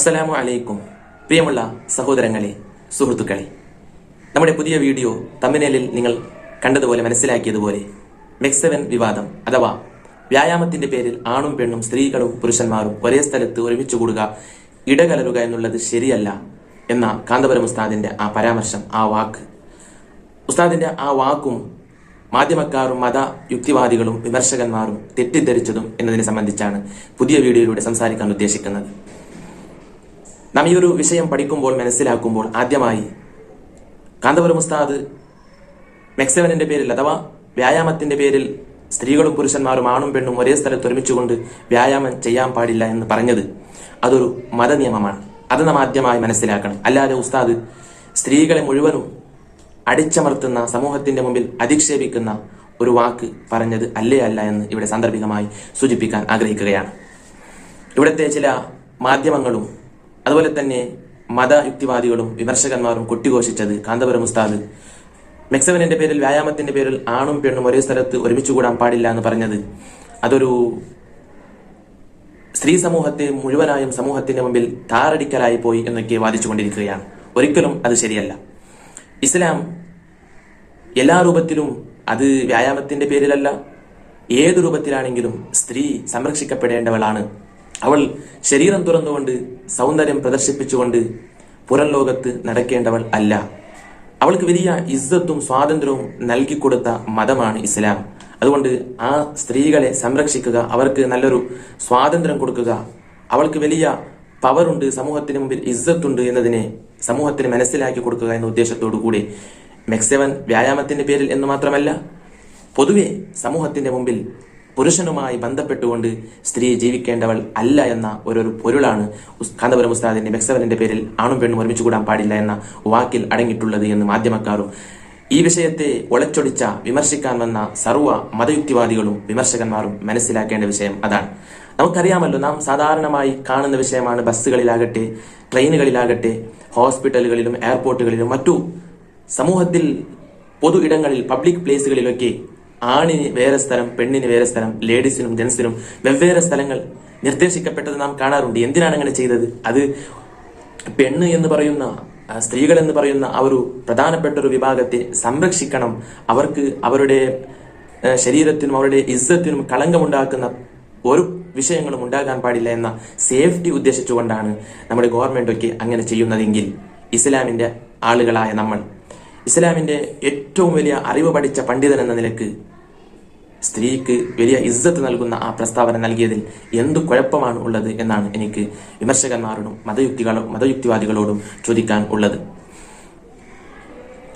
അസ്സലാമു അലൈക്കും. പ്രിയമുള്ള സഹോദരങ്ങളെ സുഹൃത്തുക്കളെ നമ്മുടെ പുതിയ വീഡിയോ തമ്മിനേലിൽ നിങ്ങൾ കണ്ടതുപോലെ മനസ്സിലാക്കിയതുപോലെ മെക്സവൻ വിവാദം അഥവാ വ്യായാമത്തിന്റെ പേരിൽ ആണും പെണ്ണും സ്ത്രീകളും പുരുഷന്മാരും ഒരേ സ്ഥലത്ത് ഒരുമിച്ച് കൂടുക ഇടകലരുക എന്നുള്ളത് ശരിയല്ല എന്ന കാന്തപുരം ഉസ്താദിന്റെ ആ പരാമർശം ആ വാക്ക്. ഉസ്താദിന്റെ ആ വാക്കും മാധ്യമക്കാരും മത യുക്തിവാദികളും വിമർശകന്മാരും തെറ്റിദ്ധരിച്ചതും എന്നതിനെ സംബന്ധിച്ചാണ് പുതിയ വീഡിയോയിലൂടെ സംസാരിക്കാൻ ഉദ്ദേശിക്കുന്നത്. നാം ഈ ഒരു വിഷയം പഠിക്കുമ്പോൾ മനസ്സിലാക്കുമ്പോൾ ആദ്യമായി കാന്തപുരം ഉസ്താദ് മെക്സവനിന്റെ പേരിൽ അഥവാ വ്യായാമത്തിന്റെ പേരിൽ സ്ത്രീകളും പുരുഷന്മാരും ആണും പെണ്ണും ഒരേ സ്ഥലത്ത് ഒരുമിച്ചുകൊണ്ട് വ്യായാമം ചെയ്യാൻ പാടില്ല എന്ന് പറഞ്ഞത് അതൊരു മതനിയമമാണ് അത് നാം ആദ്യമായി മനസ്സിലാക്കണം. അല്ലാതെ ഉസ്താദ് സ്ത്രീകളെ മുഴുവനും അടിച്ചമർത്തുന്ന സമൂഹത്തിന്റെ മുമ്പിൽ അധിക്ഷേപിക്കുന്ന ഒരു വാക്ക് പറഞ്ഞത് അല്ലേ അല്ല എന്ന് ഇവിടെ സാന്ദർഭികമായി സൂചിപ്പിക്കാൻ ആഗ്രഹിക്കുകയാണ്. ഇവിടുത്തെ ചില മാധ്യമങ്ങളും അതുപോലെ തന്നെ മതയുക്തിവാദികളും വിമർശകന്മാരും കൊട്ടിഘോഷിച്ചത് കാന്തപുരം ഉസ്താദ്. മെക്സവനിന്റെ പേരിൽ വ്യായാമത്തിന്റെ പേരിൽ ആണും പെണ്ണും ഒരേ സ്ഥലത്ത് ഒരുമിച്ച് കൂടാൻ പാടില്ല എന്ന് പറഞ്ഞത്. അതൊരു സ്ത്രീ സമൂഹത്തെ മുഴുവനായും സമൂഹത്തിന്റെ മുമ്പിൽ താറടിക്കലായി പോയി എന്നൊക്കെ വാദിച്ചുകൊണ്ടിരിക്കുകയാണ്. ഒരിക്കലും അത് ശരിയല്ല. ഇസ്ലാം എല്ലാ രൂപത്തിലും അത് വ്യായാമത്തിന്റെ പേരിലല്ല ഏത് രൂപത്തിലാണെങ്കിലും സ്ത്രീ സംരക്ഷിക്കപ്പെടേണ്ടവളാണ്. അവൾ ശരീരം തുറന്നുകൊണ്ട് സൗന്ദര്യം പ്രദർശിപ്പിച്ചുകൊണ്ട് പുറം ലോകത്ത് നടക്കേണ്ടവൾ അല്ല. അവൾക്ക് വലിയ ഇസ്സത്തും സ്വാതന്ത്ര്യവും നൽകിക്കൊടുത്ത മതമാണ് ഇസ്ലാം. അതുകൊണ്ട് ആ സ്ത്രീകളെ സംരക്ഷിക്കുക അവർക്ക് നല്ലൊരു സ്വാതന്ത്ര്യം കൊടുക്കുക. അവൾക്ക് വലിയ പവറുണ്ട് സമൂഹത്തിന് മുമ്പിൽ ഇസ്സത്തുണ്ട് എന്നതിനെ സമൂഹത്തിന് മനസ്സിലാക്കി കൊടുക്കുക എന്ന ഉദ്ദേശത്തോടു കൂടി. മെക്സവൻ വ്യായാമത്തിന്റെ പേരിൽ എന്ന് മാത്രമല്ല പൊതുവെ സമൂഹത്തിന്റെ മുമ്പിൽ പുരുഷനുമായി ബന്ധപ്പെട്ടുകൊണ്ട് സ്ത്രീ ജീവിക്കേണ്ടവൾ അല്ല എന്ന ഒരു പൊരുളാണ് കാന്തപുരം ഉസ്താദിന്റെ മെക്സവനിന്റെ പേരിൽ ആണും പെണ്ണും ഒരുമിച്ച് കൂടാൻ പാടില്ല എന്ന വാക്കിൽ അടങ്ങിയിട്ടുള്ളത് എന്ന് മാധ്യമക്കാരും. ഈ വിഷയത്തെ ഒളച്ചൊടിച്ച വിമർശിക്കാൻ വന്ന സർവ മതയുക്തിവാദികളും വിമർശകന്മാരും മനസ്സിലാക്കേണ്ട വിഷയം അതാണ്. നമുക്കറിയാമല്ലോ നാം സാധാരണമായി കാണുന്ന വിഷയമാണ് ബസ്സുകളിലാകട്ടെ ട്രെയിനുകളിലാകട്ടെ ഹോസ്പിറ്റലുകളിലും എയർപോർട്ടുകളിലും മറ്റു സമൂഹത്തിൽ പൊതു ഇടങ്ങളിൽ പബ്ലിക് പ്ലേസുകളിലൊക്കെ ആണിന് വേറെ സ്ഥലം പെണ്ണിന് വേറെ സ്ഥലം ലേഡീസിനും ജെൻസിനും വെവ്വേറെ സ്ഥലങ്ങൾ നിർദ്ദേശിക്കപ്പെട്ടത് നാം കാണാറുണ്ട്. എന്തിനാണ് അങ്ങനെ ചെയ്തത്? അത് പെണ്ണ് എന്ന് പറയുന്ന സ്ത്രീകൾ എന്ന് പറയുന്ന ആ ഒരു പ്രധാനപ്പെട്ട ഒരു വിഭാഗത്തെ സംരക്ഷിക്കണം. അവർക്ക് അവരുടെ ശരീരത്തിനും അവരുടെ ഇസ്സത്തിനും കളങ്കമുണ്ടാക്കുന്ന ഒരു വിഷയങ്ങളും ഉണ്ടാകാൻ പാടില്ല എന്ന സേഫ്റ്റി ഉദ്ദേശിച്ചുകൊണ്ടാണ് നമ്മുടെ ഗവൺമെന്റ് ഒക്കെ അങ്ങനെ ചെയ്യുന്നതെങ്കിൽ ഇസ്ലാമിന്റെ ആളുകളായ നമ്മൾ. ഇസ്ലാമിന്റെ ഏറ്റവും വലിയ അറിവ് പഠിച്ച പണ്ഡിതൻ എന്ന നിലയ്ക്ക് സ്ത്രീക്ക് വലിയ ഇസ്സത്ത് നൽകുന്ന ആ പ്രസ്താവന നൽകിയതിൽ എന്തു കുഴപ്പമാണ് ഉള്ളത് എന്നാണ് എനിക്ക് വിമർശകന്മാരോടും മതയുക്തികളോ മതയുക്തിവാദികളോടും ചോദിക്കാൻ ഉള്ളത്.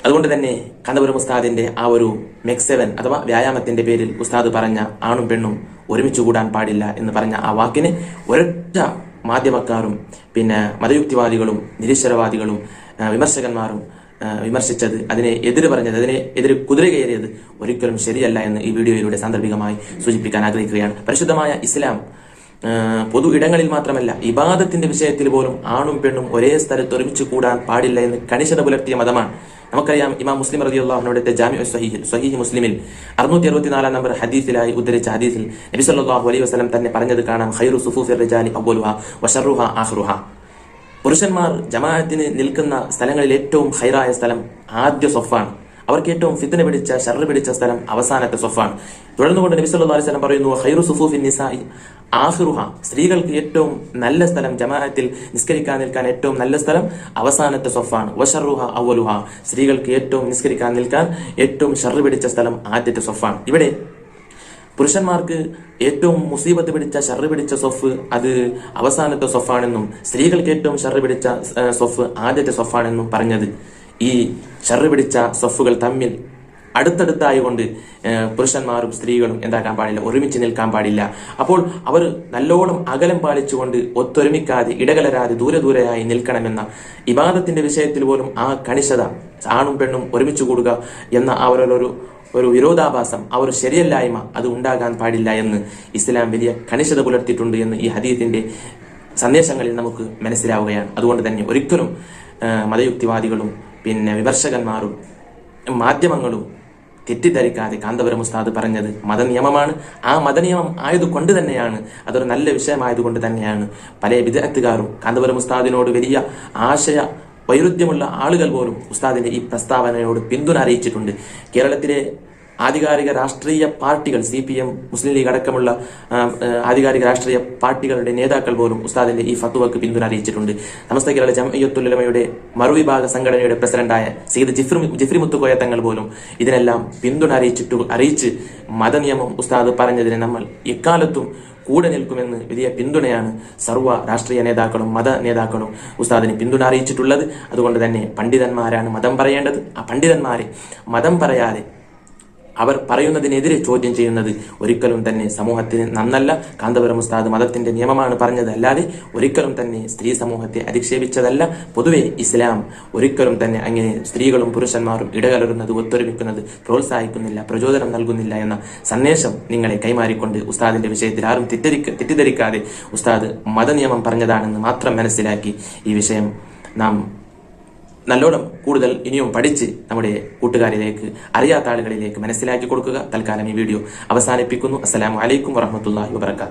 അതുകൊണ്ട് തന്നെ കന്നപുരം ഉസ്താദിന്റെ ആ ഒരു മെക്സെവൻ അഥവാ വ്യായാമത്തിന്റെ പേരിൽ ഉസ്താദ് പറഞ്ഞ ആണും പെണ്ണും ഒരുമിച്ച് കൂടാൻ പാടില്ല എന്ന് പറഞ്ഞ ആ വാക്കിന് ഒരൊറ്റ മാധ്യമക്കാരും പിന്നെ മതയുക്തിവാദികളും നിരീശ്വരവാദികളും വിമർശകന്മാരും വിമർശിച്ചത് അതിനെ എതിര് പറഞ്ഞത് അതിനെ എതിര് കുതിര കയറിയത് ഒരിക്കലും ശരിയല്ല എന്ന് ഈ വീഡിയോയിലൂടെ സാന്ദർഭികമായി സൂചിപ്പിക്കാൻ ആഗ്രഹിക്കുകയാണ്. പരിശുദ്ധമായ ഇസ്ലാം പൊതു ഇടങ്ങളിൽ മാത്രമല്ല ഇബാദത്തിന്റെ വിഷയത്തിൽ പോലും ആണും പെണ്ണും ഒരേ സ്ഥലത്ത് ഒരുമിച്ച് കൂടാൻ പാടില്ല എന്ന് കണിശത പുലർത്തിയ മതമാണ്. നമുക്കറിയാം ഇമാം മുസ്ലിം റതി അള്ളാഹുനോടത്തെ ജാമ്യ സഹീഹിൽ സ്വഹീഹ് മുസ്ലിമിൽ അറുന്നൂറ്റി അറുപത്തിനാലാം നമ്പർ ഹദീസിലായി ഉദ്ധരിച്ച ഹദീസിൽ നബി സല്ലല്ലാഹു അലൈഹി വസല്ലം തന്നെ പറഞ്ഞത് കാണാം ഖൈറു സുഫൂഫിർ റിജാലി അവ്വലുഹ വഷറുഹ ആഖിറുഹ. പുരുഷന്മാർ ജമാഅത്തിന് നിൽക്കുന്ന സ്ഥലങ്ങളിൽ ഏറ്റവും ഹൈറായ സ്ഥലം ആദ്യ സൊഫാണ്. അവർക്ക് ഏറ്റവും ഫിത്തിന പിടിച്ച ഷർറ് പിടിച്ച സ്ഥലം അവസാനത്തെ സൊഫാണ്. തുടർന്നുകൊണ്ട് നബി സല്ലല്ലാഹു അലൈഹി വസല്ലം പറയുന്നു ഹൈറു സുഫൂഫിൻ നിസായി ആഹ്റുഹ സ്ത്രീകൾക്ക് ഏറ്റവും നല്ല സ്ഥലം ജമാഅത്തിൽ നിസ്കരിക്കാൻ നിൽക്കാൻ ഏറ്റവും നല്ല സ്ഥലം അവസാനത്തെ സൊഫാണ്. വഷറുഹ അവലുഹ സ്ത്രീകൾക്ക് ഏറ്റവും നിസ്കരിക്കാൻ നിൽക്കാൻ ഏറ്റവും ഷർറ് പിടിച്ച സ്ഥലം ആദ്യത്തെ സൊഫാണ്. ഇവിടെ പുരുഷന്മാർക്ക് ഏറ്റവും മുസീബത്ത് പിടിച്ച ഷർറ് പിടിച്ച സൊഫ് അത് അവസാനത്തെ സൊഫാണെന്നും സ്ത്രീകൾക്ക് ഏറ്റവും ഷർറ് പിടിച്ച സൊഫ് ആദ്യത്തെ സൊഫാണെന്നും പറഞ്ഞത്. ഈ ഷർറ് പിടിച്ച സൊഫുകൾ തമ്മിൽ അടുത്തടുത്തായതുകൊണ്ട് കൊണ്ട് പുരുഷന്മാരും സ്ത്രീകളും എന്താക്കാൻ പാടില്ല ഒരുമിച്ച് നിൽക്കാൻ പാടില്ല. അപ്പോൾ അവർ നല്ലോണം അകലം പാലിച്ചുകൊണ്ട് ഒത്തൊരുമിക്കാതെ ഇടകലരാതെ ദൂരെ ദൂരെയായി നിൽക്കണമെന്ന ഇബാദത്തിന്റെ വിഷയത്തിൽ പോലും ആ കണിശത ആണും പെണ്ണും ഒരുമിച്ച് കൂടുക എന്ന ആ ഒരു വിരോധാഭാസം ആ ഒരു ശരിയല്ലായ്മ അത് ഉണ്ടാകാൻ പാടില്ല എന്ന് ഇസ്ലാം വലിയ കണിശത പുലർത്തിയിട്ടുണ്ട് എന്ന് ഈ ഹദീത്തിന്റെ സന്ദേശങ്ങളിൽ നമുക്ക് മനസ്സിലാവുകയാണ്. അതുകൊണ്ട് തന്നെ ഒരിക്കലും മതയുക്തിവാദികളും പിന്നെ വിമർശകന്മാരും മാധ്യമങ്ങളും തെറ്റിദ്ധരിക്കാതെ കാന്തപുരം ഉസ്താദ് പറഞ്ഞത് മതനിയമമാണ്. ആ മതനിയമം ആയതുകൊണ്ട് തന്നെയാണ് അതൊരു നല്ല വിഷയമായതുകൊണ്ട് തന്നെയാണ്. പല വിദഗ്ധക്കാരും കാന്തപുരം ഉസ്താദിനോട് വലിയ ആശയ വൈരുദ്ധ്യമുള്ള ആളുകൾ പോലും ഉസ്താദിന്റെ ഈ പ്രസ്താവനയോട് പിന്തുണ അറിയിച്ചിട്ടുണ്ട്. കേരളത്തിലെ ആധികാരിക രാഷ്ട്രീയ പാർട്ടികൾ C P M Muslim League അടക്കമുള്ള ആധികാരിക രാഷ്ട്രീയ പാർട്ടികളുടെ നേതാക്കൾ പോലും ഉസ്താദിന്റെ ഈ ഫത്വക്ക് പിന്തുണ അറിയിച്ചിട്ടുണ്ട്. സമസ്ത കേരള ജംഇയ്യത്തുലമയുടെ മറുവിഭാഗ സംഘടനയുടെ പ്രസിഡന്റായ സീദ് ജിഫ്രി ജിഫ്രി മുത്തുക്കോയ തങ്ങൾ പോലും ഇതിനെല്ലാം പിന്തുണ അറിയിച്ചിട്ടു അറിയിച്ച് മതനിയമം ഉസ്താദ് പറഞ്ഞതിനെ നമ്മൾ എക്കാലത്തും കൂടെ നിൽക്കുമെന്ന് വലിയ പിന്തുണയാണ് സർവ രാഷ്ട്രീയ നേതാക്കളും മത നേതാക്കളും ഉസ്താദിന് പിന്തുണ അറിയിച്ചിട്ടുള്ളത്. അതുകൊണ്ട് തന്നെ പണ്ഡിതന്മാരാണ് മതം പറയേണ്ടത്. ആ പണ്ഡിതന്മാരെ മതം പറയാതെ അവർ പറയുന്നതിനെതിരെ ചോദ്യം ചെയ്യുന്നത് ഒരിക്കലും തന്നെ സമൂഹത്തിന് നന്നല്ല. കാന്തപുരം ഉസ്താദ് മതത്തിന്റെ നിയമമാണ് പറഞ്ഞതല്ലാതെ ഒരിക്കലും തന്നെ സ്ത്രീ സമൂഹത്തെ അധിക്ഷേപിച്ചതല്ല. പൊതുവെ ഇസ്ലാം ഒരിക്കലും തന്നെ അങ്ങനെ സ്ത്രീകളും പുരുഷന്മാരും ഇടകലരുന്നത് ഒത്തൊരുമിക്കുന്നത് പ്രോത്സാഹിക്കുന്നില്ല പ്രചോദനം നൽകുന്നില്ല എന്ന സന്ദേശം നിങ്ങളെ കൈമാറിക്കൊണ്ട് ഉസ്താദിന്റെ വിഷയത്തിൽ ആരും തെറ്റിദ്ധരിക്ക തെറ്റിദ്ധരിക്കാതെ ഉസ്താദ് മതനിയമം പറഞ്ഞതാണെന്ന് മാത്രം മനസ്സിലാക്കി ഈ വിഷയം നാം നല്ലോണം കൂടുതൽ ഇനിയും പഠിച്ച് നമ്മുടെ കൂട്ടുകാരിലേക്ക് അറിയാത്ത ആളുകളിലേക്ക് മനസ്സിലാക്കി കൊടുക്കുക. തൽക്കാലം ഈ വീഡിയോ അവസാനിപ്പിക്കുന്നു. അസ്സലാമു അലൈക്കും വറഹമത്തല്ലാഹി വബർക്കാത്തു